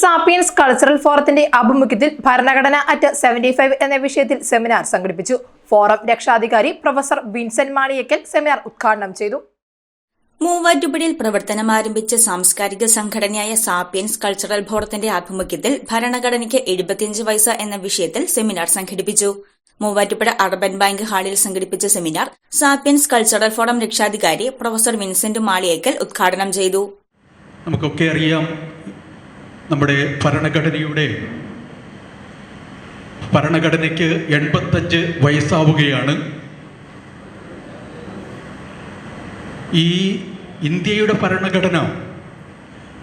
Sapiens cultural ഫോറത്തിന്റെ ആഭിമുഖ്യത്തിൽ ഭരണഘടന അറ്റ് സെവന്റി ഫൈവ് എന്ന വിഷയത്തിൽ സെമിനാർ സംഘടിപ്പിച്ചു. ഫോറം രക്ഷാധികാരി പ്രൊഫസർ വിൻസെന്റ് മാണിയക്കൽ സെമിനാർ ഉദ്ഘാടനം ചെയ്തു. മൂവാറ്റുപുഴയിൽ പ്രവർത്തനം ആരംഭിച്ച സാംസ്കാരിക സംഘടനയായ സാപ്പിയൻസ് കൾച്ചറൽ ഫോറത്തിന്റെ ആഭിമുഖ്യത്തിൽ ഭരണഘടനയ്ക്ക് എഴുപത്തിയഞ്ച് വയസ്സ് എന്ന വിഷയത്തിൽ സെമിനാർ സംഘടിപ്പിച്ചു. മൂവാറ്റുപുഴ അർബൻ ബാങ്ക് ഹാളിൽ സംഘടിപ്പിച്ച സെമിനാർ സാപ്പിയൻസ് കൾച്ചറൽ ഫോറം രക്ഷാധികാരി പ്രൊഫസർ വിൻസെന്റ് മാളിയേക്കൽ ഉദ്ഘാടനം ചെയ്തു. നമുക്കൊക്കെ അറിയാം നമ്മുടെ ഭരണഘടനയുടെ ഭരണഘടനയ്ക്ക് എൺപത്തഞ്ച് വയസ്സാവുകയാണ്. ഈ ഇന്ത്യയുടെ ഭരണഘടന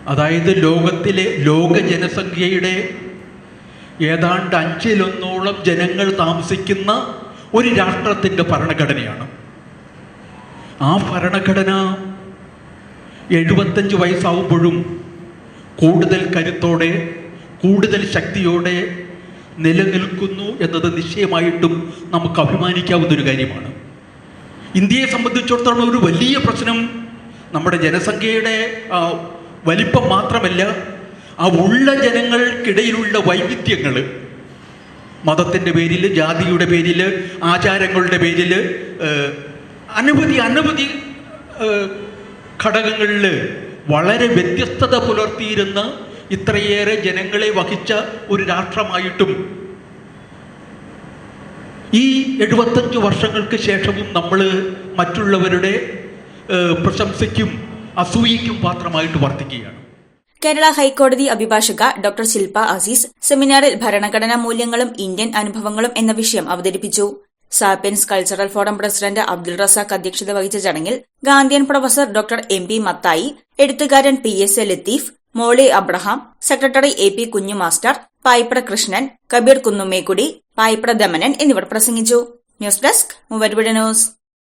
അതായത് ലോകത്തിലെ ലോക ജനസംഖ്യയുടെ ഏതാണ്ട് അഞ്ചിലൊന്നോളം ജനങ്ങൾ താമസിക്കുന്ന ഒരു രാഷ്ട്രത്തിന്റെ ഭരണഘടനയാണ്. ആ ഭരണഘടന എഴുപത്തഞ്ച് വയസ്സാവുമ്പോഴും കൂടുതൽ കരുത്തോടെ കൂടുതൽ ശക്തിയോടെ നിലനിൽക്കുന്നു എന്നത് നിശ്ചയമായിട്ടും നമുക്ക് അഭിമാനിക്കാവുന്ന ഒരു കാര്യമാണ്. ഇന്ത്യയെ സംബന്ധിച്ചിടത്തോളം ഒരു വലിയ പ്രശ്നം നമ്മുടെ ജനസംഖ്യയുടെ വലിപ്പം മാത്രമല്ല ആ ഉള്ള ജനങ്ങൾക്കിടയിലുള്ള വൈവിധ്യങ്ങൾ മതത്തിന്റെ പേരിൽ ജാതിയുടെ പേരിൽ ആചാരങ്ങളുടെ പേരിൽ അനവധി അനവധി ഘടകങ്ങളിൽ വളരെ വ്യത്യസ്തത പുലർത്തിയിരുന്ന ഇത്രയേറെ ജനങ്ങളെ വഹിച്ച ഒരു രാഷ്ട്രമായിട്ടും ഈ എഴുപത്തഞ്ച് വർഷങ്ങൾക്ക് ശേഷവും നമ്മൾ മറ്റുള്ളവരുടെ പ്രശംസയ്ക്കും അസൂയയ്ക്കും പാത്രമായിട്ട് വർത്തിക്കുകയാണ്. കേരള ഹൈക്കോടതി അഭിഭാഷക ഡോക്ടർ ശിൽപ അസീസ് സെമിനാറിൽ ഭരണഘടനാ മൂല്യങ്ങളും ഇന്ത്യൻ അനുഭവങ്ങളും എന്ന വിഷയം അവതരിപ്പിച്ചു. Sapiens cultural forum president Abdul Razak അധ്യക്ഷത വഹിച്ച ചടങ്ങിൽ Gandhian professor doctor M P Mathai എഴുത്തുകാരൻ P S A Latheef Molly Abraham secretary A P Kunju master Paipra Krishnan Kabeer Kunnumekkudi Paipra Damanan എന്നിവർ പ്രസംഗിച്ചു. News desk Moovattupuzha news.